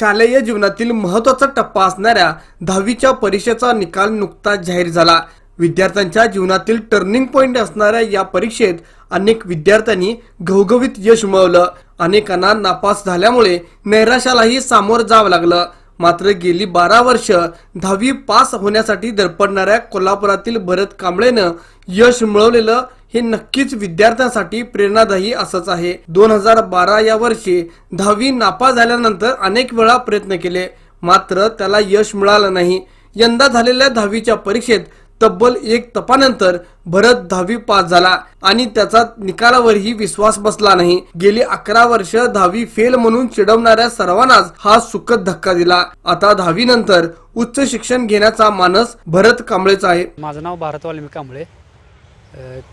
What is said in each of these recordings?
शालेय जीवनातील महत्त्वाचा टप्पा असणाऱ्या दहावीच्या परीक्षेचा निकाल नुकताच जाहीर झाला. विद्यार्थ्यांच्या जीवनातील टर्निंग पॉइंट असणाऱ्या या परीक्षेत अनेक विद्यार्थ्यांनी घवघवीत यश मिळवलं. अनेकांना नापास झाल्यामुळे नैराश्यालाही सामोर जावं लागलं. मात्र गेली बारा वर्ष दहावी पास होण्यासाठी धडपडणाऱ्या कोल्हापुरातील भरत कांबळेनं यश मिळवलेलं हे नक्कीच विद्यार्थ्यांसाठी प्रेरणादायी असंच आहे. दोन हजार बारा या वर्षी दहावी नापास झाल्यानंतर अनेक वेळा प्रयत्न केले. मात्र त्याला यश मिळालं नाही. यंदा झालेल्या दहावीच्या परीक्षेत तब्बल एक तपानंतर भरत दहावी पास झाला आणि त्याचा निकालावरही विश्वास बसला नाही. गेली अकरा वर्ष दहावी फेल म्हणून चिडवणाऱ्या सर्वांनाच हा सुखद धक्का दिला. आता दहावी नंतर उच्च शिक्षण घेण्याचा मानस भरत कांबळेचा आहे. माझं नाव भारत वाल्मी कांबळे.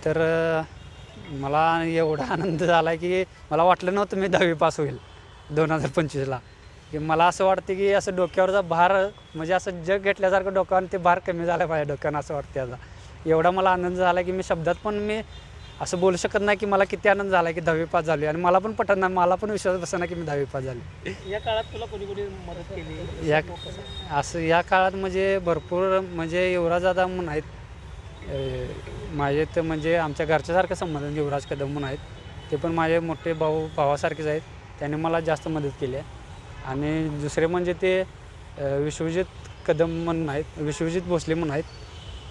तर मला एवढा आनंद झाला की मला वाटलं नव्हतं मी दहावी पास होईल दोन हजार पंचवीसला. की मला असं वाटतं की असं डोक्यावरचा भार म्हणजे असं जग घेतल्यासारखं डोक्यावर ते भार कमी झाला पाहिजे डोक्यानं असं वाटतं याचा. एवढा मला आनंद झाला की मी शब्दात पण मी असं बोलू शकत नाही की मला किती आनंद झाला की दहावी पास झाली आणि मला पण पटत नाही मला पण विश्वास बसना की मी दहावी पास झाली या काळात तुला कोणी कोणी मदत केली? या असं या काळात म्हणजे भरपूर म्हणजे दादा म्हणून आहेत माझे तर म्हणजे आमच्या घरच्यासारखं संबंध युवराज कदम म्हणून आहेत. ते पण माझे मोठे भाऊ भावासारखेच आहेत. त्यांनी मला जास्त मदत केली आहे. आणि दुसरे म्हणजे ते विश्वजित कदम म्हणून आहेत विश्वजित भोसले म्हणून आहेत.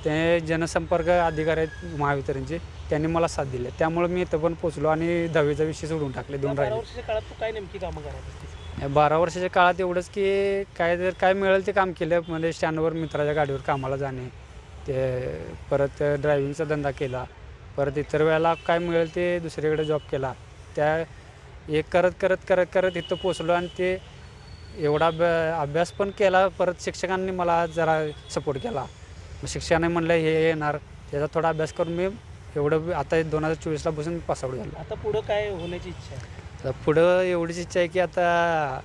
ते जनसंपर्क अधिकारी आहेत महावितरणचे. त्यांनी मला साथ दिली त्यामुळे मी इथं पण पोचलो आणि दहावीचा विषय सोडून टाकले दोन राहिले. काय नेमकी कामं बारा वर्षाच्या काळात एवढंच की काय जर काय मिळेल ते काम केलं. म्हणजे स्टँडवर मित्राच्या गाडीवर कामाला जाणे ते परत ड्रायव्हिंगचा धंदा केला. परत इतर वेळेला काय मिळेल ते दुसरीकडे जॉब केला. त्या एक करत करत करत करत इथं पोचलो आणि ते एवढा अभ्या अभ्यास पण केला. परत शिक्षकांनी मला जरा सपोर्ट केला. मग शिक्षकांनी म्हणलं हे येणार. त्याचा थोडा अभ्यास करून मी एवढं आता दोन हजार चोवीसला बसून पासआउट झालो. आता पुढं काय होण्याची इच्छा आहे? पुढं एवढीच इच्छा आहे की आता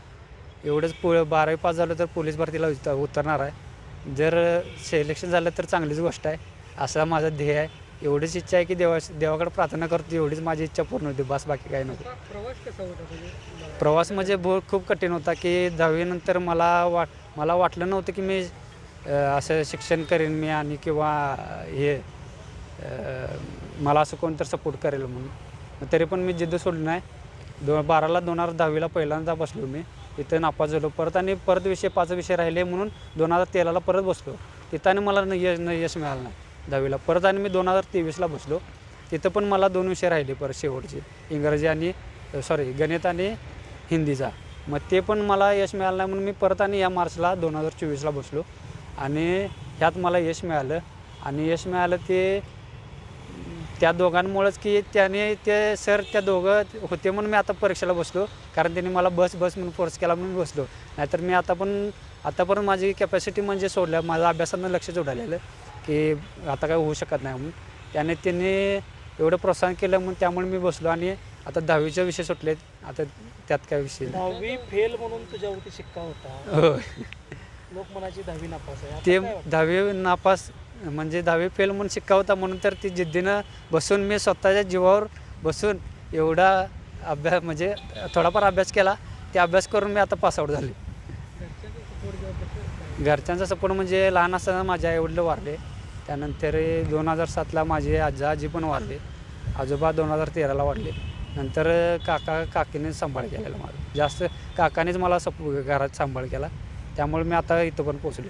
एवढंच पु बारावी पास झालं तर पोलीस भरतीला उत- उतरणार आहे. जर सिलेक्शन झालं तर चांगलीच गोष्ट आहे. असा माझा ध्येय आहे. एवढीच इच्छा आहे की देवा देवाकडे प्रार्थना करतो एवढीच माझी इच्छा पूर्ण होती. बस बाकी काही नको. प्रवास कसा होता म्हणजे प्रवास म्हणजे भो खूप कठीण होता की दहावीनंतर मला वाट मला वाटलं नव्हतं की मी असं शिक्षण करेन मी आणि किंवा हे मला असं कोणतर सपोर्ट करेल म्हणून. तरी पण मी जिद्द सोडली नाही. दो बाराला दोन हजार दहावीला पहिल्यांदा बसलो मी. इथं नापास झालो. परत आणि परत विषय पाच विषय राहिले म्हणून दोन हजार तेराला परत बसलो. तिथं आणि मला न यश न यश मिळालं नाही दहावीला. परत आणि मी दोन हजार तेवीसला बसलो. तिथं पण मला दोन विषय राहिले परत शेवटचे. इंग्रजी आणि सॉरी गणित आणि हिंदीचा. मग ते पण मला यश मिळालं नाही म्हणून मी परत आणि या मार्चला दोन हजार चोवीसला बसलो. आणि ह्यात मला यश मिळालं. आणि यश मिळालं ते त्या दोघांमुळेच की त्याने ते सर त्या दोघं होते म्हणून मी आता परीक्षेला बसलो. कारण त्यांनी मला बस बस म्हणून फोर्स केला म्हणून बसलो. नाहीतर मी आता पण आतापर्यंत माझी कॅपॅसिटी म्हणजे सोडल्या. माझं अभ्यासानं लक्ष जोडालेलं की आता काय होऊ शकत नाही म्हणून. त्याने त्यांनी एवढं प्रोत्साहन केलं म्हणून त्यामुळे मी बसलो आणि आता दहावीचे विषय सुटलेत. आता त्यात काय विषय. दहावी फेल म्हणून तुझ्यावरती शिक्का होता. हो लोक म्हणायची दहावी नापास आहे. ते? दहावी नापास म्हणजे दहावी फेल म्हणून शिक्का होता म्हणून तर ती जिद्दीनं बसून मी स्वतःच्या जीवावर बसून एवढा अभ्यास म्हणजे थोडाफार अभ्यास केला. ते अभ्यास करून मी आता पासआउट झाले घरच्यांचा सपोर्ट म्हणजे लहान असताना माझे आईवडील वारले. त्यानंतर दोन हजार सातला माझे आजा आजी पण वारले. आजोबा दोन हजार तेराला वाढले नंतर काका काकीने सांभाळ केलेला माझा. जास्त काकानेच मला सप घरात सांभाळ केला. त्यामुळे मी आता इथं पण पोचलो